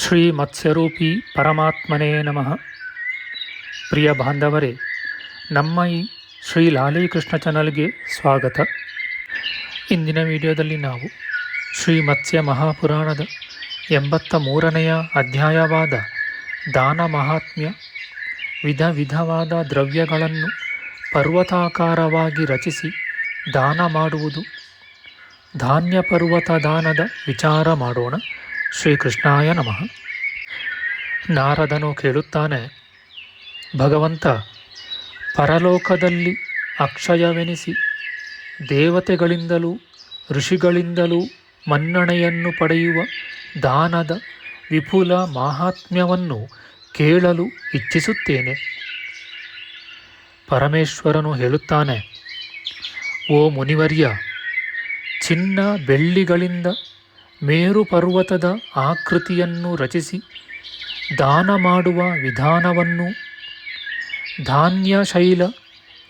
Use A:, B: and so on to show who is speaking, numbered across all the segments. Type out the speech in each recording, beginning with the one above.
A: ಶ್ರೀ ಮತ್ಸ್ಯರೂಪಿ ಪರಮಾತ್ಮನೇ ನಮಃ. ಪ್ರಿಯ ಬಾಂಧವರೇ, ನಮ್ಮ ಈ ಶ್ರೀ ಲಾಲೀಕೃಷ್ಣ ಚಾನಲ್ಗೆ ಸ್ವಾಗತ. ಇಂದಿನ ವಿಡಿಯೋದಲ್ಲಿ ನಾವು ಶ್ರೀ ಮತ್ಸ್ಯ ಮಹಾಪುರಾಣದ ಎಂಬತ್ತ ಮೂರನೆಯ ಅಧ್ಯಾಯವಾದ ದಾನ ಮಹಾತ್ಮ್ಯ, ವಿಧ ವಿಧವಾದ ದ್ರವ್ಯಗಳನ್ನು ಪರ್ವತಾಕಾರವಾಗಿ ರಚಿಸಿ ದಾನ ಮಾಡುವುದು, ಧಾನ್ಯ ಪರ್ವತ ದಾನದ ವಿಚಾರ ಮಾಡೋಣ. ಶ್ರೀಕೃಷ್ಣಾಯ ನಮಃ. ನಾರದನು ಕೇಳುತ್ತಾನೆ, ಭಗವಂತ, ಪರಲೋಕದಲ್ಲಿ ಅಕ್ಷಯವೆನಿಸಿ, ದೇವತೆಗಳಿಂದಲೂ, ಋಷಿಗಳಿಂದಲೂ ಮನ್ನಣೆಯನ್ನು ಪಡೆಯುವ ದಾನದ ವಿಪುಲ ಮಾಹಾತ್ಮ್ಯವನ್ನು ಕೇಳಲು ಇಚ್ಛಿಸುತ್ತೇನೆ. ಪರಮೇಶ್ವರನು ಹೇಳುತ್ತಾನೆ, ಓ ಮುನಿವರ್ಯ, ಚಿನ್ನ ಬೆಳ್ಳಿಗಳಿಂದ ಮೇರು ಪರ್ವತದ ಆಕೃತಿಯನ್ನು ರಚಿಸಿ ದಾನ ಮಾಡುವ ವಿಧಾನವನ್ನು ಧಾನ್ಯಶೈಲ,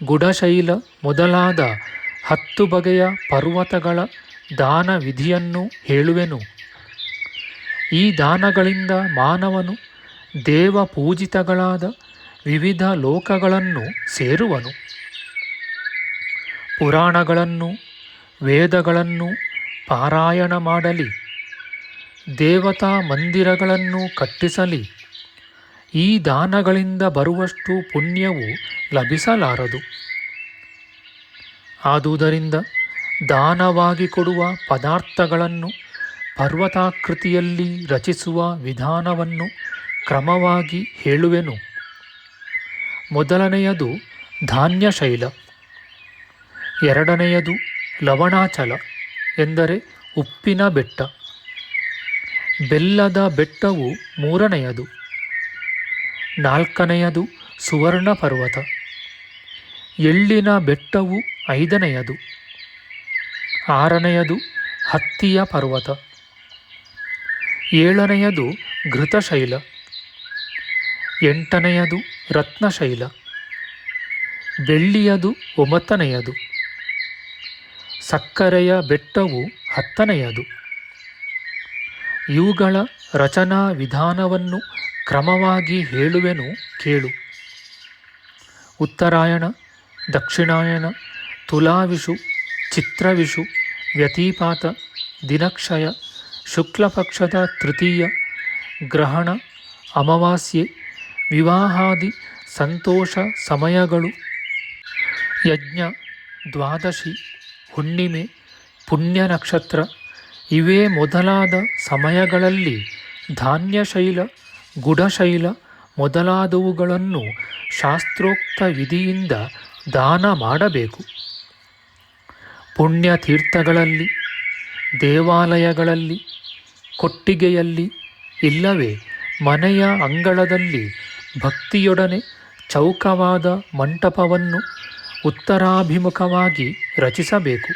A: ಗುಡಶೈಲ ಮೊದಲಾದ ಹತ್ತು ಬಗೆಯ ಪರ್ವತಗಳ ದಾನ ವಿಧಿಯನ್ನು ಹೇಳುವೆನು. ಈ ದಾನಗಳಿಂದ ಮಾನವನು ದೇವ ಪೂಜಿತಗಳಾದ ವಿವಿಧ ಲೋಕಗಳನ್ನು ಸೇರುವನು. ಪುರಾಣಗಳನ್ನು, ವೇದಗಳನ್ನು ಪಾರಾಯಣ ಮಾಡಲಿ. ದೇವತಾ ಮಂದಿರಗಳನ್ನು ಕಟ್ಟಿಸಲಿ. ಈ ದಾನಗಳಿಂದ ಬರುವಷ್ಟು ಪುಣ್ಯವು ಲಭಿಸಲಾರದು. ಆದುದರಿಂದ ದಾನವಾಗಿ ಕೊಡುವ ಪದಾರ್ಥಗಳನ್ನು ಪರ್ವತಾಕೃತಿಯಲ್ಲಿ ರಚಿಸುವ ವಿಧಾನವನ್ನು ಕ್ರಮವಾಗಿ ಹೇಳುವೆನು. ಮೊದಲನೆಯದು ಧಾನ್ಯಶೈಲ. ಎರಡನೆಯದು ಲವಣಾಚಲ, ಎಂದರೆ ಉಪ್ಪಿನ ಬೆಟ್ಟ. ಬೆಲ್ಲದ ಬೆಟ್ಟವು ಮೂರನೆಯದು, ನಾಲ್ಕನೆಯದು ಸುವರ್ಣ ಪರ್ವತ ಎಳ್ಳಿನ ಬೆಟ್ಟವು ಐದನೆಯದು, ಆರನೆಯದು ಹತ್ತಿಯ ಪರ್ವತ, ಏಳನೆಯದು ಘೃತಶೈಲ, ಎಂಟನೆಯದು ರತ್ನಶೈಲ, ಬೆಳ್ಳಿಯದು ಒಂಬತ್ತನೆಯದು, ಸಕ್ಕರೆಯ ಬೆಟ್ಟವು ಹತ್ತನೆಯದು. ಇವುಗಳ ರಚನಾ ವಿಧಾನವನ್ನು ಕ್ರಮವಾಗಿ ಹೇಳುವೆನು ಕೇಳು. ಉತ್ತರಾಯಣ, ದಕ್ಷಿಣಾಯನ ತುಲಾವಿಷು ಚಿತ್ರವಿಷು ವ್ಯತಿಪಾತ, ದಿನಕ್ಷಯ, ಶುಕ್ಲಪಕ್ಷದ ತೃತೀಯ, ಗ್ರಹಣ, ಅಮಾವಾಸ್ಯೆ, ವಿವಾಹಾದಿ, ಸಂತೋಷ ಸಮಯಗಳು, ಯಜ್ಞ, ದ್ವಾದಶಿ, ಹುಣ್ಣಿಮೆ ಪುಣ್ಯ ನಕ್ಷತ್ರ ಇವೇ ಮೊದಲಾದ ಸಮಯಗಳಲ್ಲಿ ಧಾನ್ಯಶೈಲ, ಗುಡಶೈಲ ಮೊದಲಾದವುಗಳನ್ನು ಶಾಸ್ತ್ರೋಕ್ತ ವಿಧಿಯಿಂದ ದಾನ ಮಾಡಬೇಕು. ಪುಣ್ಯತೀರ್ಥಗಳಲ್ಲಿ, ದೇವಾಲಯಗಳಲ್ಲಿ, ಕೊಟ್ಟಿಗೆಯಲ್ಲಿ ಇಲ್ಲವೇ ಮನೆಯ ಅಂಗಳದಲ್ಲಿ ಭಕ್ತಿಯೊಡನೆ ಚೌಕವಾದ ಮಂಟಪವನ್ನು ಉತ್ತರಾಭಿಮುಖವಾಗಿ ರಚಿಸಬೇಕು.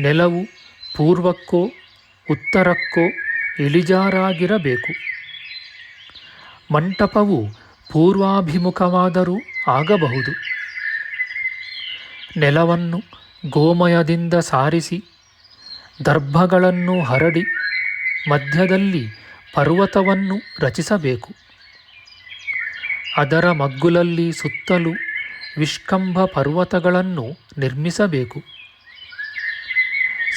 A: ನೆಲವು ಪೂರ್ವಕ್ಕೋ ಉತ್ತರಕ್ಕೋ ಇಳಿಜಾರಾಗಿರಬೇಕು. ಮಂಟಪವು ಪೂರ್ವಾಭಿಮುಖವಾದರೂ ಆಗಬಹುದು. ನೆಲವನ್ನು ಗೋಮಯದಿಂದ ಸಾರಿಸಿ, ದರ್ಭಗಳನ್ನು ಹರಡಿ, ಮಧ್ಯದಲ್ಲಿ ಪರ್ವತವನ್ನು ರಚಿಸಬೇಕು. ಅದರ ಮಗ್ಗುಲಲ್ಲಿ ಸುತ್ತಲೂ ವಿಷ್ಕಂಭ ಪರ್ವತಗಳನ್ನು ನಿರ್ಮಿಸಬೇಕು.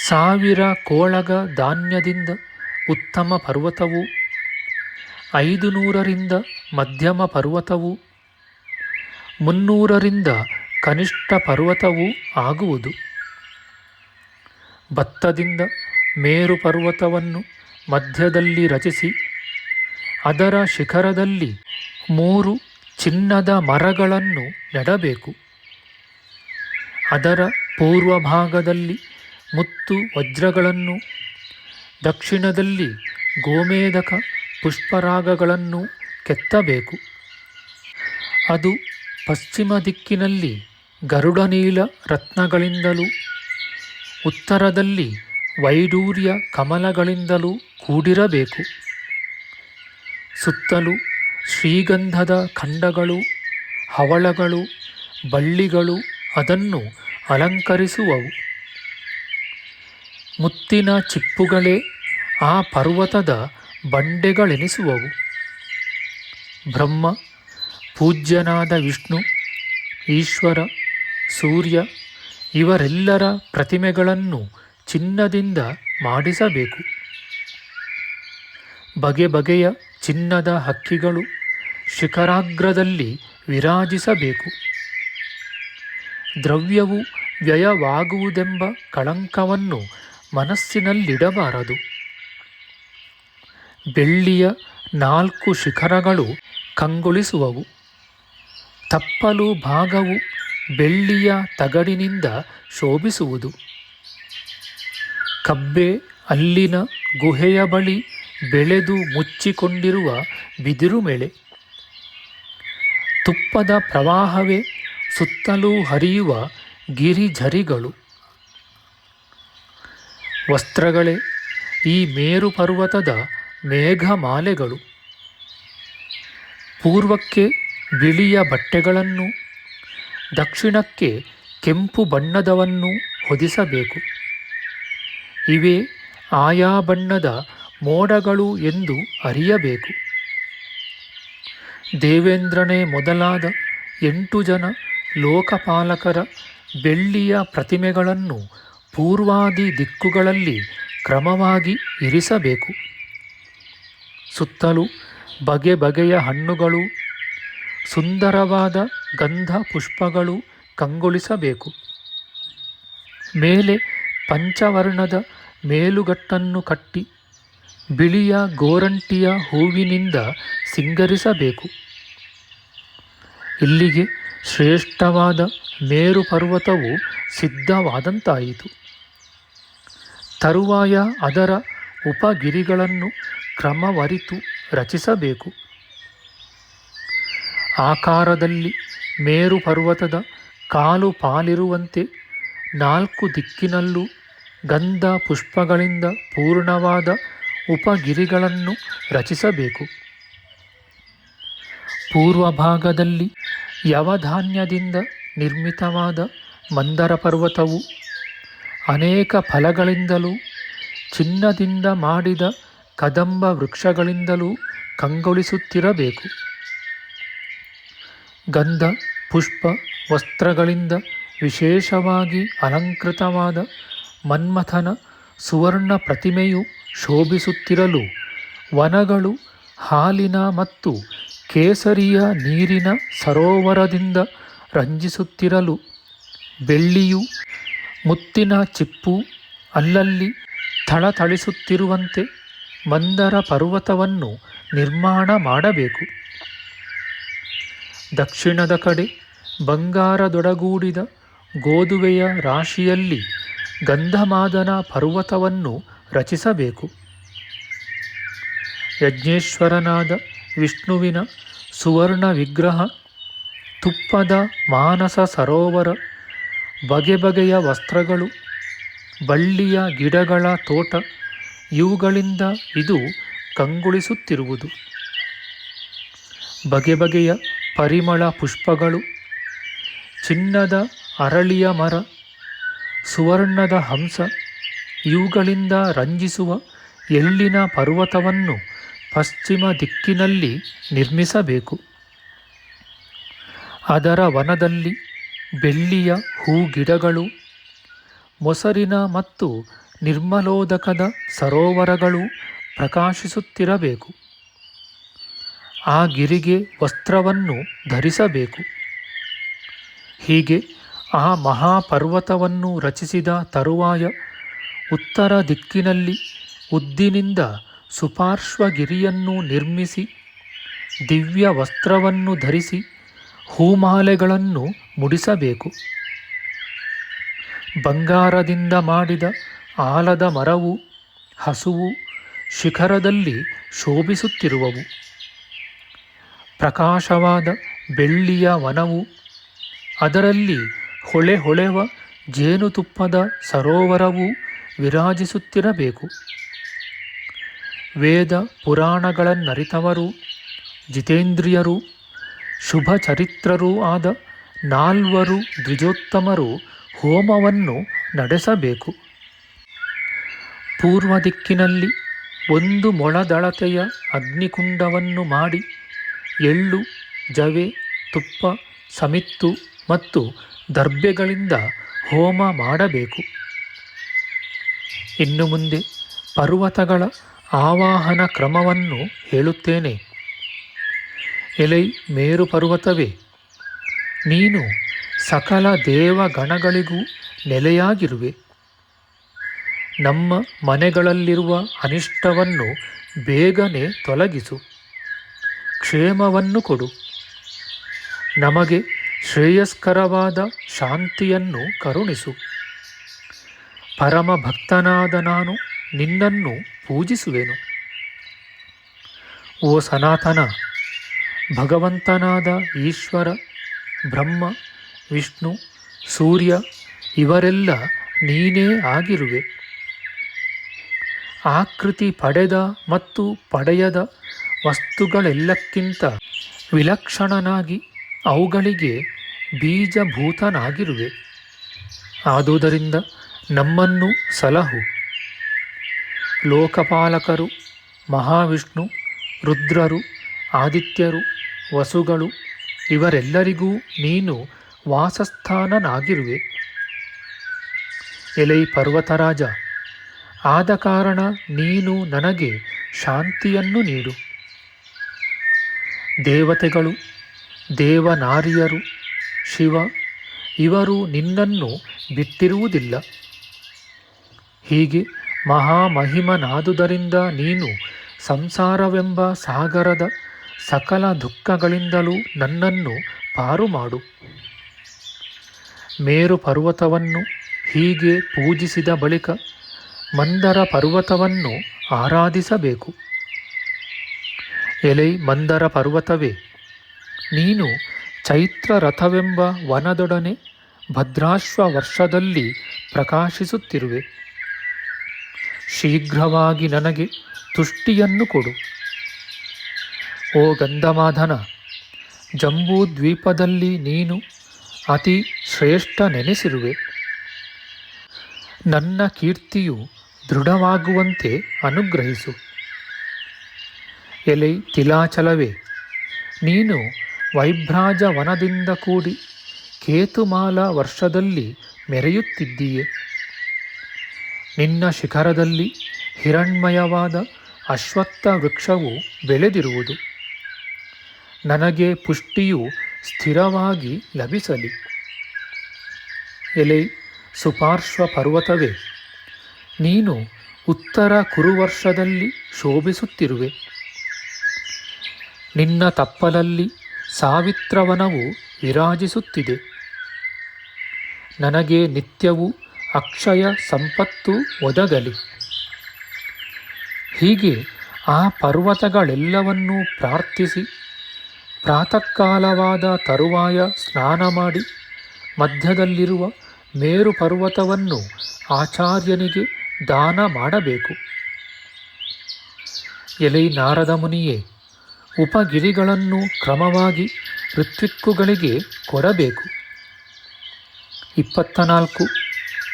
A: ಸಾವಿರ ಕೋಳಗ ಧಾನ್ಯದಿಂದ ಉತ್ತಮ ಪರ್ವತವು ಐದು ನೂರರಿಂದ ಮಧ್ಯಮ ಪರ್ವತವು, ಮುನ್ನೂರರಿಂದ ಕನಿಷ್ಠ ಪರ್ವತವು ಆಗುವುದು. ಭತ್ತದಿಂದ ಮೇರು ಪರ್ವತವನ್ನು ಮಧ್ಯದಲ್ಲಿ ರಚಿಸಿ, ಅದರ ಶಿಖರದಲ್ಲಿ ಮೂರು ಚಿನ್ನದ ಮರಗಳನ್ನು ನೆಡಬೇಕು. ಅದರ ಪೂರ್ವ ಭಾಗದಲ್ಲಿ ಮುತ್ತು ವಜ್ರಗಳನ್ನು, ದಕ್ಷಿಣದಲ್ಲಿ ಗೋಮೇಧಕ ಪುಷ್ಪರಾಗಗಳನ್ನು ಕೆತ್ತಬೇಕು. ಅದು ಪಶ್ಚಿಮ ದಿಕ್ಕಿನಲ್ಲಿ ಗರುಡನೀಲ ರತ್ನಗಳಿಂದಲೂ, ಉತ್ತರದಲ್ಲಿ ವೈಡೂರ್ಯ ಕಮಲಗಳಿಂದಲೂ ಕೂಡಿರಬೇಕು. ಸುತ್ತಲೂ ಶ್ರೀಗಂಧದ ಖಂಡಗಳು, ಹವಳಗಳು, ಬಳ್ಳಿಗಳು ಅದನ್ನು ಅಲಂಕರಿಸುವವು. ಮುತ್ತಿನ ಚಿಪ್ಪುಗಳೇ ಆ ಪರ್ವತದ ಬಂಡೆಗಳೆನಿಸುವವು. ಬ್ರಹ್ಮ, ಪೂಜ್ಯನಾದ ವಿಷ್ಣು, ಈಶ್ವರ, ಸೂರ್ಯ ಇವರೆಲ್ಲರ ಪ್ರತಿಮೆಗಳನ್ನು ಚಿನ್ನದಿಂದ ಮಾಡಿಸಬೇಕು. ಬಗೆ ಬಗೆಯ ಚಿನ್ನದ ಹಕ್ಕಿಗಳು ಶಿಖರಾಗ್ರದಲ್ಲಿ ವಿರಾಜಿಸಬೇಕು. ದ್ರವ್ಯವು ವ್ಯಯವಾಗುವುದೆಂಬ ಕಳಂಕವನ್ನು ಮನಸ್ಸಿನಲ್ಲಿಡಬಾರದು. ಬೆಳ್ಳಿಯ ನಾಲ್ಕು ಶಿಖರಗಳು ಕಂಗೊಳಿಸುವವು. ತಪ್ಪಲು ಭಾಗವು ಬೆಳ್ಳಿಯ ತಗಡಿನಿಂದ ಶೋಭಿಸುವುದು. ಕಬ್ಬೆ ಅಲ್ಲಿನ ಗುಹೆಯ ಬಳಿ ಬೆಳೆದು ಮುಚ್ಚಿಕೊಂಡಿರುವ ಬಿದಿರುಮೆಳೆ. ತುಪ್ಪದ ಪ್ರವಾಹವೇ ಸುತ್ತಲೂ ಹರಿಯುವ ಗಿರಿಝರಿಗಳು ವಸ್ತ್ರಗಳೇ, ಈ ಮೇರು ಪರ್ವತದ ಮೇಘಮಾಲೆಗಳು. ಪೂರ್ವಕ್ಕೆ ಬಿಳಿಯ ಬಟ್ಟೆಗಳನ್ನು, ದಕ್ಷಿಣಕ್ಕೆ ಕೆಂಪು ಬಣ್ಣದವನ್ನು ಹೊದಿಸಬೇಕು. ಇವೇ ಆಯಾ ಬಣ್ಣದ ಮೋಡಗಳು ಎಂದು ಅರಿಯಬೇಕು. ದೇವೇಂದ್ರನೇ ಮೊದಲಾದ ಎಂಟು ಜನ ಲೋಕಪಾಲಕರ ಬೆಳ್ಳಿಯ ಪ್ರತಿಮೆಗಳನ್ನು ಪೂರ್ವಾದಿ ದಿಕ್ಕುಗಳಲ್ಲಿ ಕ್ರಮವಾಗಿ ಇರಿಸಬೇಕು. ಸುತ್ತಲೂ ಬಗೆ ಬಗೆಯ ಹಣ್ಣುಗಳು, ಸುಂದರವಾದ ಗಂಧ ಪುಷ್ಪಗಳು ಕಂಗೊಳಿಸಬೇಕು. ಮೇಲೆ ಪಂಚವರ್ಣದ ಮೇಲುಗಟ್ಟನ್ನು ಕಟ್ಟಿ ಬಿಳಿಯ ಗೋರಂಟಿಯ ಹೂವಿನಿಂದ ಸಿಂಗರಿಸಬೇಕು. ಇಲ್ಲಿಗೆ ಶ್ರೇಷ್ಠವಾದ ಮೇರು ಪರ್ವತವು ಸಿದ್ಧವಾದಂತಾಯಿತು. ತರುವಾಯ ಅದರ ಉಪಗಿರಿಗಳನ್ನು ಕ್ರಮವರಿತು ರಚಿಸಬೇಕು. ಆಕಾರದಲ್ಲಿ ಮೇರು ಪರ್ವತದ ಕಾಲು ಪಾಲಿರುವಂತೆ ನಾಲ್ಕು ದಿಕ್ಕಿನಲ್ಲೂ ಗಂಧ ಪುಷ್ಪಗಳಿಂದ ಪೂರ್ಣವಾದ ಉಪಗಿರಿಗಳನ್ನು ರಚಿಸಬೇಕು. ಪೂರ್ವ ಭಾಗದಲ್ಲಿ ಯವಧಾನ್ಯದಿಂದ ನಿರ್ಮಿತವಾದ ಮಂದರ ಪರ್ವತವು ಅನೇಕ ಫಲಗಳಿಂದಲೂ, ಚಿನ್ನದಿಂದ ಮಾಡಿದ ಕದಂಬ ವೃಕ್ಷಗಳಿಂದಲೂ ಕಂಗೊಳಿಸುತ್ತಿರಬೇಕು. ಗಂಧ, ಪುಷ್ಪ, ವಸ್ತ್ರಗಳಿಂದ ವಿಶೇಷವಾಗಿ ಅಲಂಕೃತವಾದ ಮನ್ಮಥನ ಸುವರ್ಣ ಪ್ರತಿಮೆಯು ಶೋಭಿಸುತ್ತಿರಲು ವನಗಳು ಹಾಲಿನ ಮತ್ತು ಕೇಸರಿಯ ನೀರಿನ ಸರೋವರದಿಂದ ರಂಜಿಸುತ್ತಿರಲು ಬೆಳ್ಳಿಯು ಮುತ್ತಿನ ಚಿಪ್ಪು ಅಲ್ಲಲ್ಲಿ ಥಳಥಳಿಸುತ್ತಿರುವಂತೆ ಮಂದರ ಪರ್ವತವನ್ನು ನಿರ್ಮಾಣ ಮಾಡಬೇಕು. ದಕ್ಷಿಣದ ಕಡೆ ಬಂಗಾರದೊಡಗೂಡಿದ ಗೋಧುವೆಯ ರಾಶಿಯಲ್ಲಿ ಗಂಧಮಾದನ ಪರ್ವತವನ್ನು ರಚಿಸಬೇಕು. ಯಜ್ಞೇಶ್ವರನಾದ ವಿಷ್ಣುವಿನ ಸುವರ್ಣ ವಿಗ್ರಹ, ತುಪ್ಪದ ಮಾನಸ ಸರೋವರ, ಬಗೆ ಬಗೆಯ ವಸ್ತ್ರಗಳು, ಬಳ್ಳಿಯ ಗಿಡಗಳ ತೋಟ, ಇವುಗಳಿಂದ ಇದು ಕಂಗೊಳಿಸುತ್ತಿರುವುದು. ಬಗೆ ಬಗೆಯ ಪರಿಮಳ ಪುಷ್ಪಗಳು, ಚಿನ್ನದ ಅರಳಿಯ ಮರ, ಸುವರ್ಣದ ಹಂಸ, ಇವುಗಳಿಂದ ರಂಜಿಸುವ ಎಳ್ಳಿನ ಪರ್ವತವನ್ನು ಪಶ್ಚಿಮ ದಿಕ್ಕಿನಲ್ಲಿ ನಿರ್ಮಿಸಬೇಕು. ಅದರ ವನದಲ್ಲಿ ಬೆಳ್ಳಿಯ ಹೂಗಿಡಗಳು, ಮೊಸರಿನ ಮತ್ತು ನಿರ್ಮಲೋದಕದ ಸರೋವರಗಳು ಪ್ರಕಾಶಿಸುತ್ತಿರಬೇಕು. ಆ ಗಿರಿಗೆ ವಸ್ತ್ರವನ್ನು ಧರಿಸಬೇಕು. ಹೀಗೆ ಆ ಮಹಾಪರ್ವತವನ್ನು ರಚಿಸಿದ ತರುವಾಯ ಉತ್ತರ ದಿಕ್ಕಿನಲ್ಲಿ ಉದ್ದಿನಿಂದ ಸುಪಾರ್ಶ್ವಗಿರಿಯನ್ನು ನಿರ್ಮಿಸಿ ದಿವ್ಯ ವಸ್ತ್ರವನ್ನು ಧರಿಸಿ ಹೂಮಾಲೆಗಳನ್ನು ಮುಡಿಸಬೇಕು. ಬಂಗಾರದಿಂದ ಮಾಡಿದ ಆಲದ ಮರವು, ಹಸುವು ಶಿಖರದಲ್ಲಿ ಶೋಭಿಸುತ್ತಿರುವವು. ಪ್ರಕಾಶವಾದ ಬೆಳ್ಳಿಯ ವನವು, ಅದರಲ್ಲಿ ಹೊಳೆ ಹೊಳೆವ ಜೇನುತುಪ್ಪದ ಸರೋವರವು ವಿರಾಜಿಸುತ್ತಿರಬೇಕು. ವೇದ ಪುರಾಣಗಳನ್ನರಿತವರು, ಜಿತೇಂದ್ರಿಯರು ಶುಭ ಚರಿತ್ರರೂ ಆದ ನಾಲ್ವರು ದ್ವಿಜೋತ್ತಮರು ಹೋಮವನ್ನು ನಡೆಸಬೇಕು. ಪೂರ್ವ ದಿಕ್ಕಿನಲ್ಲಿ ಒಂದು ಮೊಳದಳತೆಯ ಅಗ್ನಿಕುಂಡವನ್ನು ಮಾಡಿ, ಎಳ್ಳು, ಜವೆ, ತುಪ್ಪ, ಸಮಿತ್ತು ಮತ್ತು ದರ್ಬೆಗಳಿಂದ ಹೋಮ ಮಾಡಬೇಕು. ಇನ್ನು ಮುಂದೆ ಪರ್ವತಗಳ ಆವಾಹನ ಕ್ರಮವನ್ನು ಹೇಳುತ್ತೇನೆ. ಎಲೈ ಮೇರು ಪರ್ವತವೇ, ನೀನು ಸಕಲ ದೇವಗಣಗಳಿಗೂ ನೆಲೆಯಾಗಿರುವೆ. ನಮ್ಮ ಮನೆಗಳಲ್ಲಿರುವ ಅನಿಷ್ಟವನ್ನು ಬೇಗನೆ ತೊಲಗಿಸು, ಕ್ಷೇಮವನ್ನು ಕೊಡು. ನಮಗೆ ಶ್ರೇಯಸ್ಕರವಾದ ಶಾಂತಿಯನ್ನು ಕರುಣಿಸು. ಪರಮ ಭಕ್ತನಾದ ನಾನು ನಿನ್ನನ್ನು ಪೂಜಿಸುವೆನು. ಓ ಸನಾತನ, ಭಗವಂತನಾದ ಈಶ್ವರ, ಬ್ರಹ್ಮ, ವಿಷ್ಣು, ಸೂರ್ಯ, ಇವರೆಲ್ಲ ನೀನೇ ಆಗಿರುವೆ. ಆಕೃತಿ ಪಡೆದ ಮತ್ತು ಪಡೆಯದ ವಸ್ತುಗಳೆಲ್ಲಕ್ಕಿಂತ ವಿಲಕ್ಷಣನಾಗಿ ಅವುಗಳಿಗೆ ಬೀಜಭೂತನಾಗಿರುವೆ. ಆದುದರಿಂದ ನಮ್ಮನ್ನು ಸಲಹು. ಲೋಕಪಾಲಕರು, ಮಹಾವಿಷ್ಣು, ರುದ್ರರು, ಆದಿತ್ಯರು, ವಸುಗಳು, ಇವರೆಲ್ಲರಿಗೂ ನೀನು ವಾಸಸ್ಥಾನನಾಗಿರುವೆ. ಎಲೈ ಪರ್ವತರಾಜ, ಆದ ಕಾರಣ ನೀನು ನನಗೆ ಶಾಂತಿಯನ್ನು ನೀಡು. ದೇವತೆಗಳು, ದೇವನಾರಿಯರು, ಶಿವ, ಇವರು ನಿನ್ನನ್ನು ಬಿಟ್ಟಿರುವುದಿಲ್ಲ. ಹೀಗೆ ಮಹಾಮಹಿಮನಾದುದರಿಂದ ನೀನು ಸಂಸಾರವೆಂಬ ಸಾಗರದ ಸಕಲ ದುಃಖಗಳಿಂದಲೂ ನನ್ನನ್ನು ಪಾರು ಮಾಡು ಮೇರು ಪರ್ವತವನ್ನು ಹೀಗೆ ಪೂಜಿಸಿದ ಬಳಿಕ ಮಂದರ ಪರ್ವತವನ್ನು ಆರಾಧಿಸಬೇಕು. ಎಲೈ ಮಂದರ ಪರ್ವತವೇ, ನೀನು ಚೈತ್ರ ರಥವೆಂಬ ವನದೊಡನೆ ಭದ್ರಾಶ್ವ ವರ್ಷದಲ್ಲಿ ಪ್ರಕಾಶಿಸುತ್ತಿರುವೆ. ಶೀಘ್ರವಾಗಿ ನನಗೆ ತುಷ್ಟಿಯನ್ನು ಕೊಡು. ಓ ಗಂಧಮಾಧನ, ಜಂಬೂ ದ್ವೀಪದಲ್ಲಿ ನೀನು ಅತಿ ಶ್ರೇಷ್ಠ ನೆನೆಸಿರುವೆ. ನನ್ನ ಕೀರ್ತಿಯು ದೃಢವಾಗುವಂತೆ ಅನುಗ್ರಹಿಸು. ಎಲೆ ತಿಲಾಚಲವೇ, ನೀನು ವೈಭ್ರಾಜವನದಿಂದ ಕೂಡಿ ಕೇತುಮಾಲ ವರ್ಷದಲ್ಲಿ ಮೆರೆಯುತ್ತಿದ್ದೀಯೆ. ನಿನ್ನ ಶಿಖರದಲ್ಲಿ ಹಿರಣ್ಮಯವಾದ ಅಶ್ವತ್ಥ ವೃಕ್ಷವು ಬೆಳೆದಿರುವುದು. ನನಗೆ ಪುಷ್ಟಿಯು ಸ್ಥಿರವಾಗಿ ಲಭಿಸಲಿ. ಎಲೆ, ಸುಪಾರ್ಶ್ವ ಪರ್ವತವೇ, ನೀನು ಉತ್ತರ ಕುರುವರ್ಷದಲ್ಲಿ ಶೋಭಿಸುತ್ತಿರುವೆ. ನಿನ್ನ ತಪ್ಪಲಲ್ಲಿ ಸಾವಿತ್ರವನವು ವಿರಾಜಿಸುತ್ತಿದೆ. ನನಗೆ ನಿತ್ಯವೂ ಅಕ್ಷಯ ಸಂಪತ್ತು ಒದಗಲಿ. ಹೀಗೆ ಆ ಪರ್ವತಗಳೆಲ್ಲವನ್ನೂ ಪ್ರಾರ್ಥಿಸಿ, ಪ್ರಾತಃಕಾಲವಾದ ತರುವಾಯ ಸ್ನಾನ ಮಾಡಿ, ಮಧ್ಯದಲ್ಲಿರುವ ಮೇರು ಪರ್ವತವನ್ನು ಆಚಾರ್ಯನಿಗೆ ದಾನ ಮಾಡಬೇಕು. ಎಲೈ ನಾರದ ಮುನಿಯೇ, ಉಪಗಿರಿಗಳನ್ನು ಕ್ರಮವಾಗಿ ಋತ್ವಿಕ್ಕುಗಳಿಗೆ ಕೊಡಬೇಕು. ಇಪ್ಪತ್ತ ನಾಲ್ಕು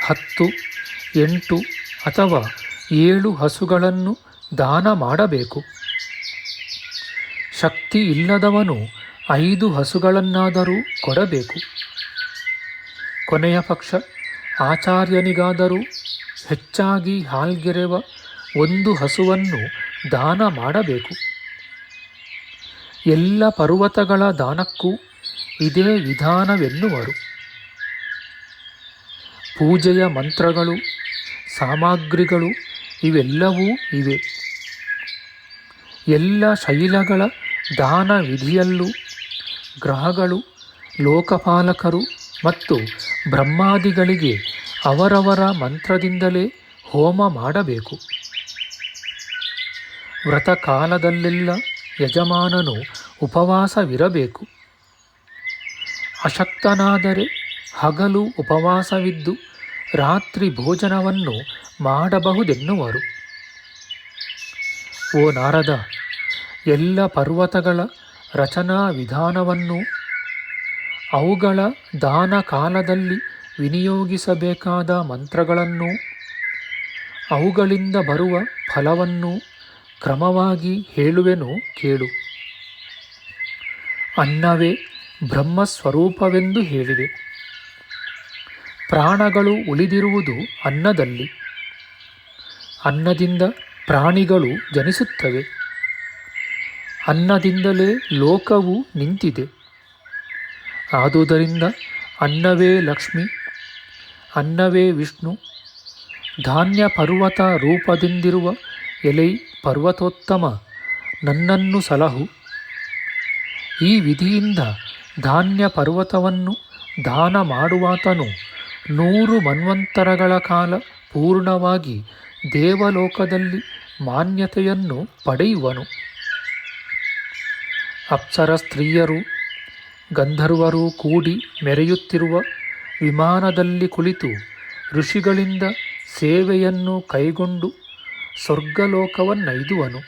A: ಹತ್ತು, ಎಂಟು ಅಥವಾ ಏಳು ಹಸುಗಳನ್ನು ದಾನ ಮಾಡಬೇಕು. ಶಕ್ತಿ ಇಲ್ಲದವನು ಐದು ಹಸುಗಳನ್ನಾದರೂ ಕೊಡಬೇಕು. ಕೊನೆಯ ಪಕ್ಷ, ಆಚಾರ್ಯನಿಗಾದರೂ ಹೆಚ್ಚಾಗಿ ಹಾಲ್ಗೆರೆವ ಒಂದು ಹಸುವನ್ನು ದಾನ ಮಾಡಬೇಕು. ಎಲ್ಲ ಪರ್ವತಗಳ ದಾನಕ್ಕೂ ಇದೇ ವಿಧಾನವೆನ್ನುವರು. ಪೂಜೆಯ ಮಂತ್ರಗಳು, ಸಾಮಗ್ರಿಗಳು ಇವೆಲ್ಲವೂ ಇವೆ. ಎಲ್ಲ ಶೈಲಗಳ ದಾನ ವಿಧಿಯಲ್ಲೂ ಗ್ರಹಗಳು, ಲೋಕಪಾಲಕರು ಮತ್ತು ಬ್ರಹ್ಮಾದಿಗಳಿಗೆ ಅವರವರ ಮಂತ್ರದಿಂದಲೇ ಹೋಮ ಮಾಡಬೇಕು. ವ್ರತಕಾಲದಲ್ಲೆಲ್ಲ ಯಜಮಾನನು ಉಪವಾಸವಿರಬೇಕು. ಅಶಕ್ತನಾದರೆ ಹಗಲು ಉಪವಾಸವಿದ್ದು ರಾತ್ರಿ ಭೋಜನವನ್ನು ಮಾಡಬಹುದೆನ್ನುವರು. ಓ ನಾರದ, ಎಲ್ಲ ಪರ್ವತಗಳ ರಚನಾ ವಿಧಾನವನ್ನು ಅವುಗಳ ದಾನ ಕಾಲದಲ್ಲಿ ವಿನಿಯೋಗಿಸಬೇಕಾದ ಮಂತ್ರಗಳನ್ನು, ಅವುಗಳಿಂದ ಬರುವ ಫಲವನ್ನು ಕ್ರಮವಾಗಿ ಹೇಳುವೆನು ಕೇಳು. ಅನ್ನವೇ ಬ್ರಹ್ಮಸ್ವರೂಪವೆಂದು ಹೇಳಿದೆ. ಪ್ರಾಣಗಳು ಉಳಿದಿರುವುದು ಅನ್ನದಲ್ಲಿ. ಅನ್ನದಿಂದ ಪ್ರಾಣಿಗಳು ಜನಿಸುತ್ತವೆ. ಅನ್ನದಿಂದಲೇ ಲೋಕವು ನಿಂತಿದೆ. ಆದುದರಿಂದ ಅನ್ನವೇ ಲಕ್ಷ್ಮಿ, ಅನ್ನವೇ ವಿಷ್ಣು, ಧಾನ್ಯ ಪರ್ವತ ರೂಪದಿಂದಿರುವ ಎಲೈ ಪರ್ವತೋತ್ತಮ ನನ್ನನ್ನು ಸಲಹು. ಈ ವಿಧಿಯಿಂದ ಧಾನ್ಯ ಪರ್ವತವನ್ನು ದಾನ ಮಾಡುವಾತನು ನೂರು ಮನ್ವಂತರಗಳ ಕಾಲ ಪೂರ್ಣವಾಗಿ ದೇವಲೋಕದಲ್ಲಿ ಮಾನ್ಯತೆಯನ್ನು ಪಡೆಯುವನು. ಅಪ್ಸರ ಸ್ತ್ರೀಯರು, ಗಂಧರ್ವರು ಕೂಡಿ ಮೆರೆಯುತ್ತಿರುವ ವಿಮಾನದಲ್ಲಿ ಕುಳಿತು ಋಷಿಗಳಿಂದ ಸೇವೆಯನ್ನು ಕೈಗೊಂಡು ಸ್ವರ್ಗಲೋಕವನ್ನೈದುವನು.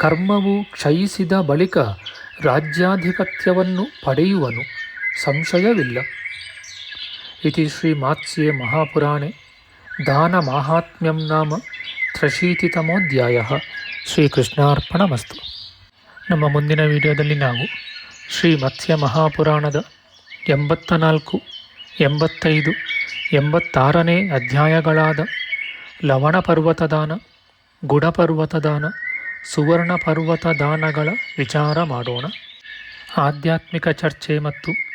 A: ಕರ್ಮವು ಕ್ಷಯಿಸಿದ ಬಳಿಕ ರಾಜ್ಯಾಧಿಪತ್ಯವನ್ನು ಪಡೆಯುವನು, ಸಂಶಯವಿಲ್ಲ. ಇತಿ ಶ್ರೀ ಮಾತ್ಸ್ಯೆ ಮಹಾಪುರಾಣೆ ದಾನ ಮಾಹಾತ್ಮ್ಯಂ ನಾಮ ತ್ರಶೀತಿತಮೋಧ್ಯಾಯ ಶ್ರೀಕೃಷ್ಣಾರ್ಪಣಮಸ್ತು ನಮ್ಮ ಮುಂದಿನ ವಿಡಿಯೋದಲ್ಲಿ ನಾವು ಶ್ರೀ ಮತ್ಸ್ಯ ಮಹಾಪುರಾಣದ ಎಂಬತ್ತ ನಾಲ್ಕು ಎಂಬತ್ತೈದು, ಎಂಬತ್ತಾರನೇ ಅಧ್ಯಾಯಗಳಾದ ಲವಣ ಪರ್ವತದಾನ ಗುಡಪರ್ವತದಾನ ಸುವರ್ಣ ಪರ್ವತ ದಾನಗಳ ವಿಚಾರ ಮಾಡೋಣ. ಆಧ್ಯಾತ್ಮಿಕ ಚರ್ಚೆ ಮತ್ತು